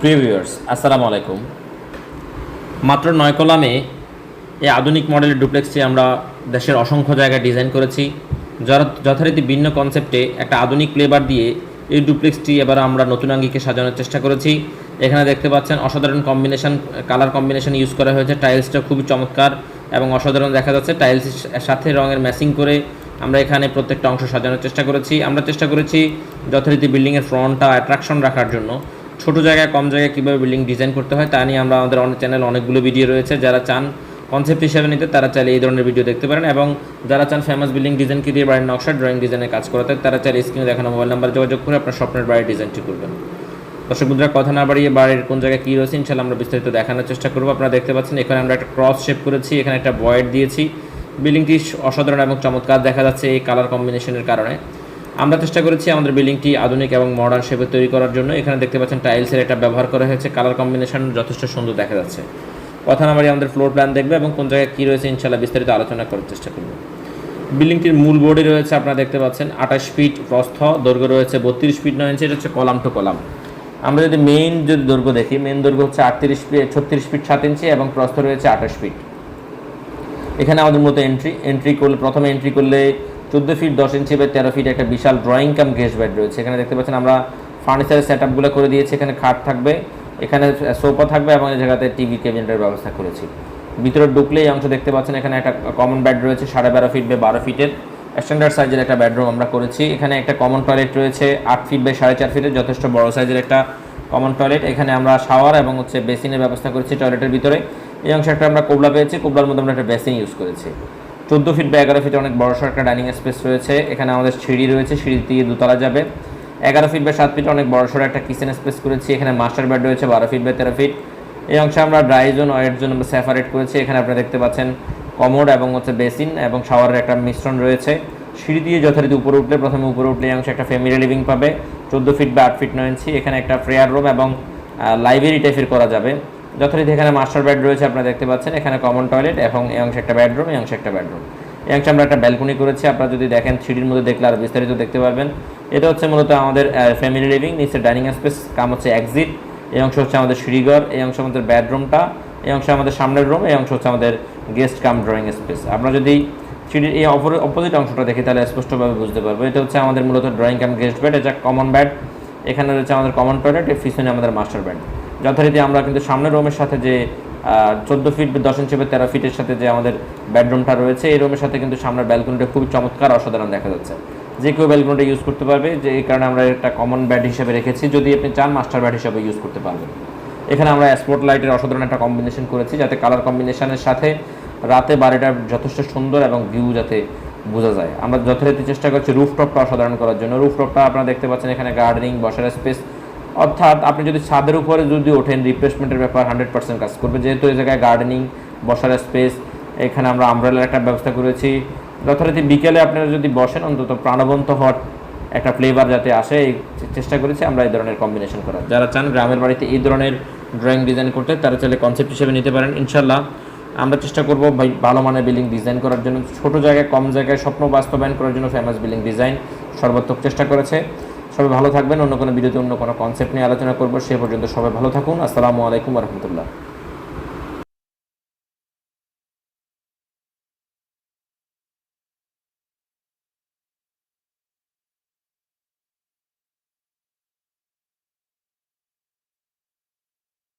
প্রিয় ভিউয়ার্স আসসালামু আলাইকুম। মাত্র নয় কলামে এই আধুনিক মডেলের ডুপ্লেক্সটি আমরা দেশের অসংখ্য জায়গায় ডিজাইন করেছি। যথারীতি ভিন্ন কনসেপ্টে একটা আধুনিক ফ্লেভার দিয়ে এই ডুপ্লেক্সটি এবার আমরা নতুন আঙ্গিকে সাজানোর চেষ্টা করেছি। এখানে দেখতে পাচ্ছেন অসাধারণ কম্বিনেশন কালার কম্বিনেশন ইউজ করা হয়েছে। টাইলসটা খুবই চমৎকার এবং অসাধারণ দেখা যাচ্ছে। টাইলসের সাথে রঙের ম্যাচিং করে আমরা এখানে প্রত্যেকটা অংশ সাজানোর চেষ্টা করেছি। আমরা চেষ্টা করেছি যথারীতি বিল্ডিংয়ের ফ্রন্টটা অ্যাট্রাকশন রাখার জন্য। ছোট জায়গায়, কম জায়গায় কীভাবে বিল্ডিং ডিজাইন করতে হয় তা নিয়ে আমরা আমাদের অনেক চ্যানেল অনেকগুলো ভিডিও রয়েছে। যারা চান কনসেপ্ট হিসেবে নিতে, তারা চাইলে এই ধরনের ভিডিও দেখতে পারেন এবং যারা চান ফেমাস বিল্ডিং ডিজাইনকে দিয়ে বাড়ির নকশা ড্রয়িং ডিজাইনের কাজ করাতে, তারা চাইলে স্ক্রিনে দেখানো মোবাইল নাম্বার যোগাযোগ করে আপনার স্বপ্নের বাড়ির ডিজাইনটি করবেন। দর্শক বন্ধুরা, কথা না বাড়িয়ে বাড়ির কোন জায়গায় কী রয়েছে ইনশাল্লাহ আমরা বিস্তারিত দেখানোর চেষ্টা করব। আপনারা দেখতে পাচ্ছেন, এখানে আমরা একটা ক্রস শেপ করেছি, এখানে একটা বয়েড দিয়েছি। বিল্ডিংটি অসাধারণ এবং চমৎকার দেখা যাচ্ছে এই কালার কম্বিনেশনের কারণে। আমরা চেষ্টা করেছি আমাদের বিল্ডিংটি আধুনিক এবং মডার্ন শেপে তৈরি করার জন্য। এখানে দেখতে পাচ্ছেন টাইলসের একটা ব্যবহার করা হয়েছে। কালার কম্বিনেশন যথেষ্ট সুন্দর দেখা যাচ্ছে। কথা না আমাদের ফ্লোর প্ল্যান দেখবে এবং কোন জায়গায় কী রয়েছে ইনশাল্লাহ বিস্তারিত আলোচনা করার চেষ্টা করব। বিল্ডিংটির মূল বোর্ডে রয়েছে আপনারা দেখতে পাচ্ছেন, আঠাশ ফিট প্রস্থ, দৈর্ঘ্য রয়েছে বত্রিশ ফিট নয় ইঞ্চি এটা হচ্ছে কলাম টু কলাম। আমরা যদি মেইন যদি দৈর্ঘ্য দেখি মেইন দৈর্ঘ্য হচ্ছে আটত্রিশ ফিট ছত্রিশ ফিট সাত ইঞ্চি এবং প্রস্থ রয়েছে আঠাশ ফিট এখানে আমাদের মতো এন্ট্রি এন্ট্রি করলে, প্রথমে এন্ট্রি করলে চোদ্দ ফিট দশ ইঞ্চি বা তেরো ফিট একটা বিশাল ড্রয়িং কাম গেস্ট বেড রয়েছে। এখানে দেখতে পাচ্ছেন আমরা ফার্নিচারের সেট আপগুলো করে দিয়েছি। এখানে খাট থাকবে, এখানে সোফা থাকবে এবং এই জায়গাতে টিভি ক্যাবিনেটের ব্যবস্থা করেছি। ভিতরে ঢুকলে এই অংশ দেখতে পাচ্ছেন, এখানে একটা কমন বেড রয়েছে, সাড়ে বারো ফিট বা বারো ফিটের স্ট্যান্ডার্ড সাইজের একটা বেডরুম আমরা করেছি। এখানে একটা কমন টয়লেট রয়েছে, আট ফিট বাই সাড়ে চার ফিটের যথেষ্ট বড় সাইজের একটা কমন টয়লেট এখানে আমরা শাওয়ার এবং হচ্ছে বেসিনের ব্যবস্থা করেছি টয়লেটের ভিতরে। এই অংশে একটা আমরা কোবলা পেয়েছি কোবলার মধ্যে আমরা একটা বেসিন ইউজ করেছি। চোদ্দ ফিট বা এগারো ফিটে অনেক বড় সড় একটা ডাইনিং স্পেস রয়েছে। এখানে আমাদের সিঁড়ি রয়েছে সিঁড়ি দিয়ে দুতলা যাবে। এগারো ফিট বা সাত ফিটে অনেক বড় সড়ো একটা কিচেন স্পেস করেছি। এখানে মাস্টার বেড রয়েছে, বারো ফিট বা তেরো ফিট এই অংশে আমরা ড্রাই জোন ওয়েট জোন আমরা সেপারেট করেছি। এখানে আপনারা দেখতে পাচ্ছেন কমোড এবং হচ্ছে বেসিন এবং শাওয়ারের একটা মিশ্রণ রয়েছে। সিঁড়ি দিয়ে যথারীতি উপরে উঠলে, প্রথমে উপরে উঠলে এই অংশে একটা ফ্যামিলি লিভিং পাবে। চোদ্দ ফিট বা আট ফিট নয় ইঞ্চি এখানে একটা প্রেয়ার রুম এবং লাইব্রেরি টাইপের করা যাবে। যথারীতি এখানে মাস্টার বেড রয়েছে, আপনারা দেখতে পাচ্ছেন। এখানে কমন টয়লেট এবং এই অংশে একটা বেডরুম এই অংশে একটা বেডরুম এই অংশে আমরা একটা ব্যালকনি করেছি, আপনারা যদি দেখেন সিঁড়ির মধ্যে দেখলে আরও বিস্তারিত দেখতে পারবেন। এটা হচ্ছে মূলত আমাদের ফ্যামিলি লিভিং নিচে ডাইনিং স্পেস কাম হচ্ছে এক্সিট এই অংশ হচ্ছে আমাদের সিঁড়িঘর, এই অংশ আমাদের বেডরুমটা এই অংশ আমাদের সামনের রুম এই অংশ হচ্ছে আমাদের গেস্ট কাম ড্রয়িং স্পেস আমরা যদি সিঁড়ির এই অপোজিট অংশটা দেখি, তাহলে স্পষ্টভাবে বুঝতে পারব। এটা হচ্ছে আমাদের মূলত ড্রয়িং কাম গেস্ট বেড এটা কমন বেড এখানে রয়েছে আমাদের কমন টয়লেট এর পিছনে আমাদের মাস্টার বেড যথারীতি আমরা কিন্তু সামনের রুমের সাথে যে চোদ্দ ফিট দশ ইঞ্চি বা তেরো ফিটের সাথে যে আমাদের বেডরুমটা রয়েছে, এই রুমের সাথে কিন্তু সামনের ব্যালকনিটা খুব চমৎকার অসাধারণ দেখা যাচ্ছে। যে কেউ ব্যালকনিটা ইউজ করতে পারবে, যে এই কারণে আমরা একটা কমন ব্যাড হিসেবে রেখেছি, যদি আপনি চান মাস্টার ব্যাড হিসেবে ইউজ করতে পারবেন। এখানে আমরা স্পট লাইটের অসাধারণ একটা কম্বিনেশন করেছি, যাতে কালার কম্বিনেশনের সাথে রাতে বাড়িটা যথেষ্ট সুন্দর এবং ভিউ যাতে বোঝা যায়। আমরা যথারীতি চেষ্টা করছি রুফটপটা অসাধারণ করার জন্য। রুফটপটা আপনারা দেখতে পাচ্ছেন এখানে গার্ডেনিং বসার স্পেস অর্থাৎ আপনি যদি ছাদের উপরে যদি ওঠেন রিপ্লেসমেন্টের ব্যাপার হান্ড্রেড পার্সেন্ট কাজ করবে। যেহেতু এই জায়গায় গার্ডেনিং বসার স্পেস এখানে আমরা আমব্রেলার একটা ব্যবস্থা করেছি। যথারীতি বিকেলে আপনারা যদি বসেন, অন্তত প্রাণবন্ত হট একটা ফ্লেভার যাতে আসে, এই চেষ্টা করেছি আমরা এই ধরনের কম্বিনেশন করার। যারা চান গ্রামের বাড়িতে এই ধরনের ড্রয়িং ডিজাইন করতে, তারা চাইলে কনসেপ্ট হিসেবে নিতে পারেন ইনশাল্লাহ আমরা চেষ্টা করব ভাই ভালো মানের বিল্ডিং ডিজাইন করার জন্য। ছোট জায়গায়, কম জায়গায় স্বপ্ন বাস্তবায়ন করার জন্য ফেমাস বিল্ডিং ডিজাইন সর্বাত্মক চেষ্টা করেছে। সবাই ভালো থাকবেন। অন্য কোনো ভিডিওতে অন্য কোনো কনসেপ্ট নিয়ে আলোচনা করব, সে পর্যন্ত সবাই ভালো থাকুন। আসসালামু আলাইকুম রহমতুল্লাহ।